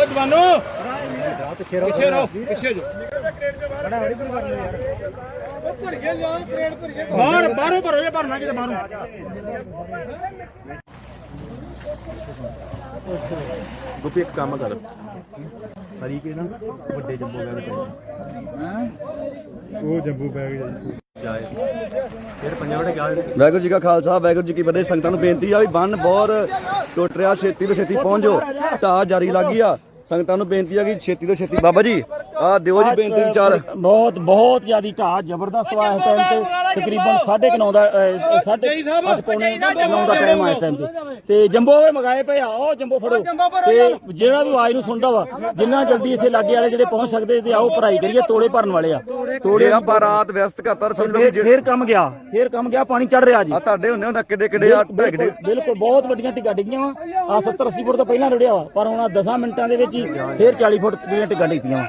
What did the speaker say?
ਓ ਜਵਾਨੋ। ਪਿੱਛੇ ਰਹੋ ਪਿੱਛੇ ਜੋ ਬਾਹਰ ਬਾਹਰੋਂ ਭਰੋ ਜੇ ਭਰਨਾ ਕਿਤੇ ਬਾਹਰੋਂ। ਗੁੱਪੀ ਇੱਕ ਕੰਮ ਕਰ। ਹਰੀ ਕੇ ਨਾ ਵੱਡੇ ਜੰਬੋ ਬੈਗ ਤੇ ਉਹ ਜੰਬੂ ਬੈਗ ਜਾਏ। ਵਾਹਿਗੁਰੂ ਜੀ ਕਾ ਖਾਲਸਾ ਵਾਹਿਗੁਰੂ ਜੀ ਕੀ ਫਤਿਹ। ਸੰਗਤਾਂ ਨੂੰ ਬੇਨਤੀ ਆ ਵੀ ਬੰਨ ਬਹੁਤ ਟੁੱਟ ਰਿਹਾ ਛੇਤੀ ਤੋਂ ਛੇਤੀ ਪਹੁੰਚੋ। ਢਾਹ ਜਾਰੀ ਲੱਗੀ ਆ। ਸੰਗਤਾਂ ਨੂੰ ਬੇਨਤੀ ਆ ਕਿ ਛੇਤੀ ਤੋਂ ਛੇਤੀ ਬਾਬਾ ਜੀ ਆ ਦਿਓ ਜੀ ਬੇਨਤੀ ਵਿਚਾਰ। ਬਹੁਤ ਬਹੁਤ ਜ਼ਿਆਦੀ ਢਾਹ ਜ਼ਬਰਦਸਤ ਵਾ ਇਸ ਟਾਈਮ ਤੇ। ਤਕਰੀਬਨ 9:30 ਦਾ 8:30 ਪੌਣੇ 9 ਦਾ ਟਾਈਮ ਆ ਇਸ ਟਾਈਮ ਤੇ। ਤੇ ਜੰਬੋ ਵੇ ਮਗਾਏ ਪਏ ਆ ਉਹ ਜੰਬੋ ਫੜੋ। ਤੇ ਜਿਹੜਾ ਵੀ ਆਵਾਜ਼ ਨੂੰ ਸੁਣਦਾ ਵਾ ਜਿੰਨਾ ਜਲਦੀ ਇੱਥੇ ਲਾਗੇ ਵਾਲੇ ਜਿਹੜੇ ਪਹੁੰਚ ਸਕਦੇ ਤੇ ਆਓ ਭਰਾਈ ਕਰੀਏ ਤੋੜੇ ਭਰਨ ਵਾਲੇ ਆ। ਤੋੜੇ ਆਪਾਂ ਰਾਤ ਵਿਅਸਤ ਕਰਤਾ ਵੀ ਫੇਰ ਫੇਰ ਕੰਮ ਗਿਆ। ਫੇਰ ਕੰਮ ਗਿਆ ਪਾਣੀ ਚੜ ਰਿਹਾ ਜੀ। ਆ ਤੁਹਾਡੇ ਹੁੰਦੇ ਹੁੰਦਾ ਕਿੱਡੇ ਕਿੱਡੇ ਆ ਕਿੱਡੇ ਬਿਲਕੁਲ ਬਹੁਤ ਵੱਡੀਆਂ ਟਿੱਗਾ ਡਿੱਗੀਆਂ ਵਾ। ਆ 70 80 ਫੁੱਟ ਤੋਂ ਪਹਿਲਾਂ ਰੁੜਿਆ ਵਾ ਪਰ ਹੁਣ 10 ਮਿੰਟਾਂ ਦੇ ਵਿੱਚ ਹੀ ਫੇਰ 40 ਫੁੱਟ ਦੀਆਂ ਟਿੱਗਾ ਡਿੱਗੀਆਂ ਵਾ।